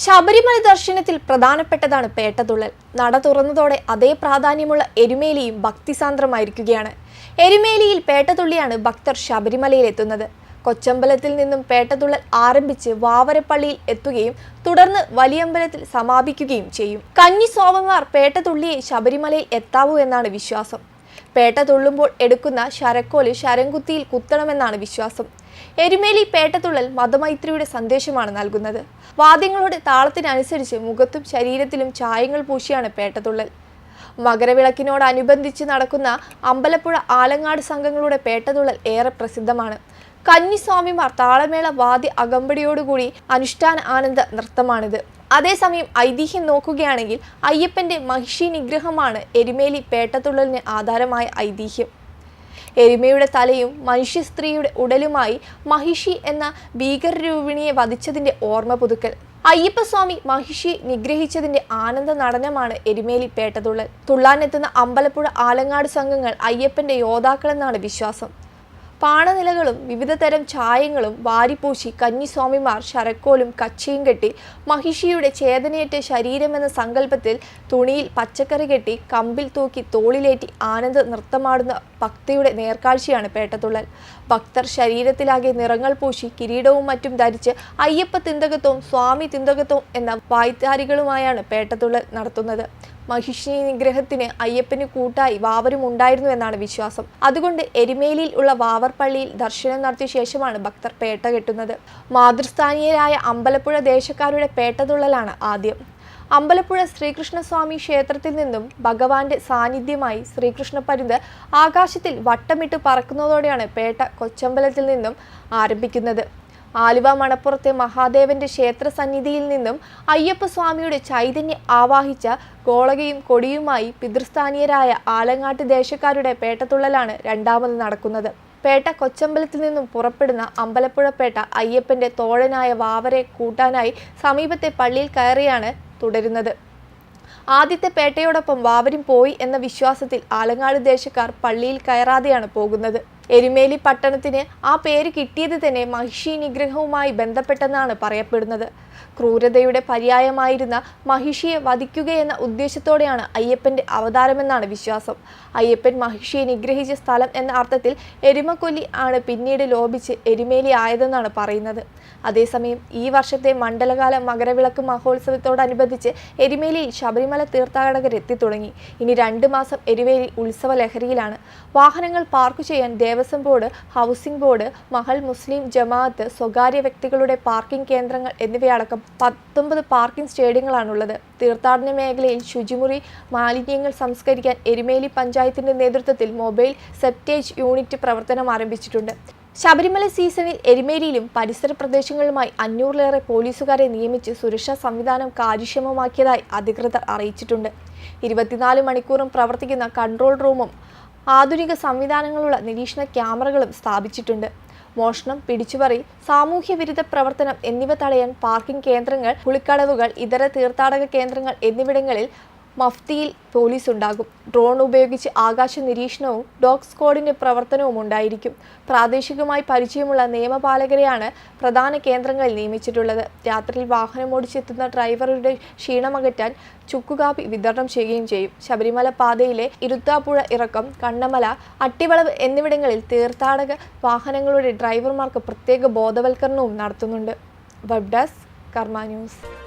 ശബരിമല ദർശനത്തിൽ പ്രധാനപ്പെട്ടതാണ് പേട്ടതുള്ളൽ. നട തുറന്നതോടെ അതേ പ്രാധാന്യമുള്ള എരുമേലിയും ഭക്തിസാന്ദ്രമായിരിക്കുകയാണ്. എരുമേലിയിൽ പേട്ടതുള്ളിയാണ് ഭക്തർ ശബരിമലയിൽ എത്തുന്നത്. കൊച്ചമ്പലത്തിൽ നിന്നും പേട്ടതുള്ളൽ ആരംഭിച്ച് വാവരപ്പള്ളിയിൽ എത്തുകയും തുടർന്ന് വലിയമ്പലത്തിൽ സമാപിക്കുകയും ചെയ്യും. കഞ്ഞി സ്വാമിമാർ പേട്ടതുള്ളിയെ ശബരിമലയിൽ എത്താവൂ എന്നാണ് വിശ്വാസം. പേട്ട തുള്ളുമ്പോൾ എടുക്കുന്ന ശരക്കോൽ ശരംകുത്തിയിൽ കുത്തണമെന്നാണ് വിശ്വാസം. എരുമേലി പേട്ടതുള്ളൽ മതമൈത്രിയുടെ സന്ദേശമാണ് നൽകുന്നത്. വാദ്യങ്ങളുടെ താളത്തിനനുസരിച്ച് മുഖത്തും ശരീരത്തിലും ചായങ്ങൾ പൂശിയാണ് പേട്ടതുള്ളൽ മകരവിളക്കിനോടനുബന്ധിച്ച് നടക്കുന്ന അമ്പലപ്പുഴ ആലങ്ങാട് സംഘങ്ങളുടെ പേട്ടതുള്ളൽ ഏറെ പ്രസിദ്ധമാണ്. കന്നിസ്വാമിമാർ താളമേള വാദ്യ അകമ്പടിയോടുകൂടി അനുഷ്ഠാന ആനന്ദ നൃത്തമാണിത്. അതേസമയം ഐതിഹ്യം നോക്കുകയാണെങ്കിൽ അയ്യപ്പന്റെ മഹിഷി നിഗ്രഹമാണ് എരുമേലി പേട്ടത്തുള്ളലിന് ആധാരമായ ഐതിഹ്യം. എരുമയുടെ തലയും മനുഷ്യ സ്ത്രീയുടെ ഉടലുമായി മഹിഷി എന്ന ഭീകരരൂപിണിയെ വധിച്ചതിന്റെ ഓർമ്മ പുതുക്കൽ. അയ്യപ്പസ്വാമി മഹിഷിയെ നിഗ്രഹിച്ചതിന്റെ ആനന്ദ നടനമാണ് എരുമേലി പേട്ടതുള്ളൽ തുള്ളാനെത്തുന്ന അമ്പലപ്പുഴ ആലങ്ങാട് സംഘങ്ങൾ അയ്യപ്പന്റെ യോദ്ധാക്കളെന്നാണ് വിശ്വാസം. പാണനിലകളും വിവിധ തരം ചായങ്ങളും വാരിപ്പൂശി കന്നിസ്വാമിമാർ ശരക്കോലും കച്ചിയും കെട്ടി മഹിഷിയുടെ ചേതനയേറ്റ ശരീരമെന്ന സങ്കല്പത്തിൽ തുണിയിൽ പച്ചക്കറി കെട്ടി കമ്പിൽ തൂക്കി തോളിലേറ്റി ആനന്ദ നൃത്തമാടുന്ന ഭക്തിയുടെ നേർക്കാഴ്ചയാണ് പേട്ടതുള്ളൽ ഭക്തർ ശരീരത്തിലാകെ നിറങ്ങൾ പൂശി കിരീടവും മറ്റും ധരിച്ച് അയ്യപ്പ തിന്തകത്വവും സ്വാമി തിന്തകത്വവും എന്ന വായ്ത്താരികളുമായാണ് പേട്ടതുള്ളൽ നടത്തുന്നത്. മഹിഷി നിഗ്രഹത്തിന് അയ്യപ്പന് കൂട്ടായി വാവരും ഉണ്ടായിരുന്നു എന്നാണ് വിശ്വാസം. അതുകൊണ്ട് എരുമേലിയിൽ ഉള്ള വാവർ പള്ളിയിൽ ദർശനം നടത്തിയ ശേഷമാണ് ഭക്തർ പേട്ട കെട്ടുന്നത്. മാതൃസ്ഥാനീയരായ അമ്പലപ്പുഴ ദേശക്കാരുടെ പേട്ടതുള്ളലാണ് ആദ്യം. അമ്പലപ്പുഴ ശ്രീകൃഷ്ണസ്വാമി ക്ഷേത്രത്തിൽ നിന്നും ഭഗവാന്റെ സാന്നിധ്യമായി ശ്രീകൃഷ്ണ പരുന്ത് ആകാശത്തിൽ വട്ടമിട്ട് പറക്കുന്നതോടെയാണ് പേട്ട കൊച്ചമ്പലത്തിൽ നിന്നും ആരംഭിക്കുന്നത്. ആലുവ മണപ്പുറത്തെ മഹാദേവന്റെ ക്ഷേത്ര സന്നിധിയിൽ നിന്നും അയ്യപ്പസ്വാമിയുടെ ചൈതന്യം ആവാഹിച്ച ഗോളകയും കൊടിയുമായി പിതൃസ്ഥാനീയരായ ആലങ്ങാട്ട് ദേശക്കാരുടെ പേട്ടത്തുള്ളലാണ് രണ്ടാമത് നടക്കുന്നത്. പേട്ട കൊച്ചമ്പലത്തിൽ നിന്നും പുറപ്പെടുന്ന അമ്പലപ്പുഴപ്പേട്ട അയ്യപ്പന്റെ തോഴനായ വാവരെ കൂട്ടാനായി സമീപത്തെ പള്ളിയിൽ കയറിയാണ് തുടരുന്നത്. ആദ്യത്തെ പേട്ടയോടൊപ്പം വാവരും പോയി എന്ന വിശ്വാസത്തിൽ ആലങ്ങാട് ദേശക്കാർ പള്ളിയിൽ കയറാതെയാണ് പോകുന്നത്. എരുമേലി പട്ടണത്തിന് ആ പേര് കിട്ടിയത് തന്നെ മഹിഷി നിഗ്രഹവുമായി ബന്ധപ്പെട്ടെന്നാണ് പറയപ്പെടുന്നത്. ക്രൂരതയുടെ പര്യായമായിരുന്ന മഹിഷിയെ വധിക്കുകയെന്ന ഉദ്ദേശത്തോടെയാണ് അയ്യപ്പന്റെ അവതാരമെന്നാണ് വിശ്വാസം. അയ്യപ്പൻ മഹിഷിയെ നിഗ്രഹിച്ച സ്ഥലം എന്ന അർത്ഥത്തിൽ എരുമക്കൊല്ലി ആണ് പിന്നീട് ലോപിച്ച് എരുമേലി ആയതെന്നാണ് പറയുന്നത്. അതേസമയം ഈ വർഷത്തെ മണ്ഡലകാല മകരവിളക്ക് മഹോത്സവത്തോടനുബന്ധിച്ച് എരുമേലിയിൽ ശബരിമല തീർത്ഥാടകർ എത്തിത്തുടങ്ങി ഇനി രണ്ട് മാസം എരുമേലി ഉത്സവ ലഹരിയിലാണ് വാഹനങ്ങൾ പാർക്ക് ചെയ്യാൻ ദേവസ്വം ബോർഡ് ഹൗസിംഗ് ബോർഡ് മഹൽ മുസ്ലിം ജമാഅത്ത് സ്വകാര്യ വ്യക്തികളുടെ പാർക്കിംഗ് കേന്ദ്രങ്ങൾ എന്നിവയടക്കം പത്തൊമ്പത് പാർക്കിംഗ് സ്റ്റേഡിയങ്ങളാണുള്ളത്. തീർത്ഥാടന മേഖലയിൽ ശുചിമുറി മാലിന്യങ്ങൾ സംസ്കരിക്കാൻ എരുമേലി പഞ്ചായത്തിന്റെ നേതൃത്വത്തിൽ മൊബൈൽ സെപ്റ്റേജ് യൂണിറ്റ് പ്രവർത്തനം ആരംഭിച്ചിട്ടുണ്ട്. ശബരിമല സീസണിൽ എരുമേലിയിലും പരിസര പ്രദേശങ്ങളുമായി അഞ്ഞൂറിലേറെ പോലീസുകാരെ നിയമിച്ച് സുരക്ഷാ സംവിധാനം കാര്യക്ഷമമാക്കിയതായി അധികൃതർ അറിയിച്ചിട്ടുണ്ട്. ഇരുപത്തിനാല് മണിക്കൂറും പ്രവർത്തിക്കുന്ന കൺട്രോൾ റൂമും ആധുനിക സംവിധാനങ്ങളുള്ള നിരീക്ഷണ ക്യാമറകളും സ്ഥാപിച്ചിട്ടുണ്ട്. മോഷണം പിടിച്ചുപറി സാമൂഹ്യ വിരുദ്ധ പ്രവർത്തനം എന്നിവ തടയാൻ പാർക്കിംഗ് കേന്ദ്രങ്ങൾ കുളിക്കടവുകൾ ഇതര തീർത്ഥാടക കേന്ദ്രങ്ങൾ എന്നിവിടങ്ങളിൽ മഫ്തിയിൽ പോലീസ് ഉണ്ടാകും ഡ്രോൺ ഉപയോഗിച്ച് ആകാശ നിരീക്ഷണവും ഡോഗ് സ്ക്വാഡിന്റെ പ്രവർത്തനവും ഉണ്ടായിരിക്കും. പ്രാദേശികമായി പരിചയമുള്ള നിയമപാലകരെയാണ് പ്രധാന കേന്ദ്രങ്ങളിൽ നിയമിച്ചിട്ടുള്ളത്. രാത്രിയിൽ വാഹനം ഓടിച്ചെത്തുന്ന ഡ്രൈവറുടെ ക്ഷീണമകറ്റാൻ ചുക്കുകാപ്പി വിതരണം ചെയ്യുകയും ചെയ്യും. ശബരിമല പാതയിലെ ഇരുത്താപ്പുഴ ഇറക്കം കണ്ണമല അട്ടിവളവ് എന്നിവിടങ്ങളിൽ തീർത്ഥാടക വാഹനങ്ങളുടെ ഡ്രൈവർമാർക്ക് പ്രത്യേക ബോധവൽക്കരണവും നടത്തുന്നുണ്ട്. വെബ് ഡെസ്ക് കർമ്മ ന്യൂസ്